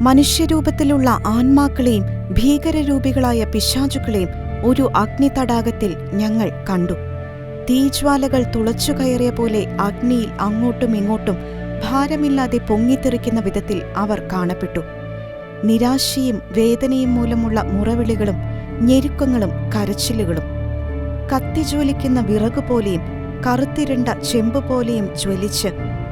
മനുഷ്യരൂപത്തിലുള്ള ആന്മാക്കളെയും ഭീകരരൂപികളായ പിശാചുക്കളെയും ഒരു അഗ്നി തടാകത്തിൽ ഞങ്ങൾ കണ്ടു. തീജ്വാലകൾ തുളച്ചു കയറിയ പോലെ അഗ്നിയിൽ അങ്ങോട്ടും ഇങ്ങോട്ടും ഭാരമില്ലാതെ പൊങ്ങിത്തെറിക്കുന്ന വിധത്തിൽ അവർ കാണപ്പെട്ടു. നിരാശയും വേദനയും മൂലമുള്ള മുറവിളികളും ഞെരുക്കങ്ങളും കരച്ചിലുകളും. കത്തിജ്വലിക്കുന്ന വിറക് പോലെയും കറുത്തിരണ്ട ചെമ്പ് പോലെയും ജ്വലിച്ച്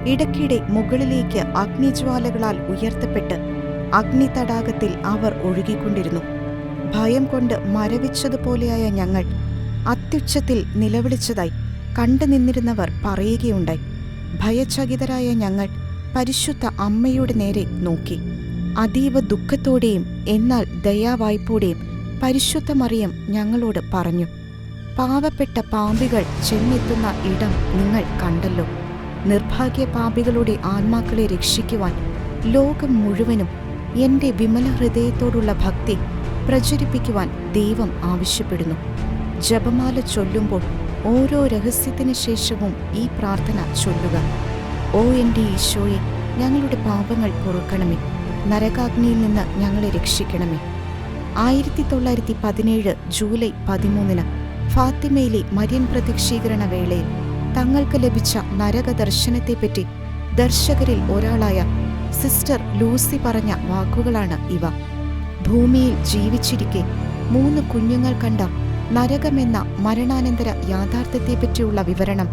ഇടയ്ക്കിടെ മുകളിലേക്ക് അഗ്നിജ്വാലകളാൽ ഉയർത്തപ്പെട്ട് അഗ്നിതടാകത്തിൽ അവർ ഒഴുകിക്കൊണ്ടിരുന്നു. ഭയം കൊണ്ട് മരവിച്ചതുപോലെയായ ഞങ്ങൾ അത്യുച്ചത്തിൽ നിലവിളിച്ചതായി കണ്ടു നിന്നിരുന്നവർ പറയുകയുണ്ടായി. ഭയചകിതരായ ഞങ്ങൾ പരിശുദ്ധ അമ്മയുടെ നേരെ നോക്കി. അതീവ ദുഃഖത്തോടെയും എന്നാൽ ദയാവായ്പോടെയും പരിശുദ്ധ മറിയം ഞങ്ങളോട് പറഞ്ഞു പാവപ്പെട്ട പാമ്പികൾ ചെന്നെത്തുന്ന ഇടം നിങ്ങൾ കണ്ടല്ലോ. നിർഭാഗ്യ പാപികളുടെ ആത്മാക്കളെ രക്ഷിക്കുവാൻ ലോകം മുഴുവനും എന്റെ വിമല ഹൃദയത്തോടുള്ള ഭക്തി പ്രചരിപ്പിക്കുവാൻ ദൈവം ആവശ്യപ്പെടുന്നു. ജപമാല ചൊല്ലുമ്പോൾ ഓരോ രഹസ്യത്തിന് ശേഷവും ഈ പ്രാർത്ഥന ചൊല്ലുക. ഓ എന്റെ ഈശോയെ ഞങ്ങളുടെ പാപങ്ങൾ പൊറുക്കണമേ. നരകാഗ്നിയിൽ നിന്ന് ഞങ്ങളെ രക്ഷിക്കണമേ. ആയിരത്തി തൊള്ളായിരത്തി പതിനേഴ് ജൂലൈ പതിമൂന്നിന് ഫാത്തിമയിലെ മര്യൻ പ്രത്യക്ഷീകരണ വേളയിൽ തങ്ങൾക്ക് ലഭിച്ച നരക ദർശനത്തെപ്പറ്റി ദർശകരിൽ ഒരാളായ സിസ്റ്റർ ലൂസി പറഞ്ഞ വാക്കുകളാണ് ഇവ. ഭൂമിയിൽ ജീവിച്ചിരിക്കെ മൂന്ന് കുഞ്ഞുങ്ങൾ കണ്ട നരകമെന്ന മരണാനന്തര യാഥാർത്ഥ്യത്തെപ്പറ്റിയുള്ള വിവരണം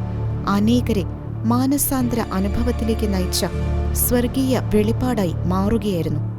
അനേകരെ മാനസാന്തര അനുഭവത്തിലേക്ക് നയിച്ച സ്വർഗീയ വെളിപ്പാടായി മാറുകയായിരുന്നു.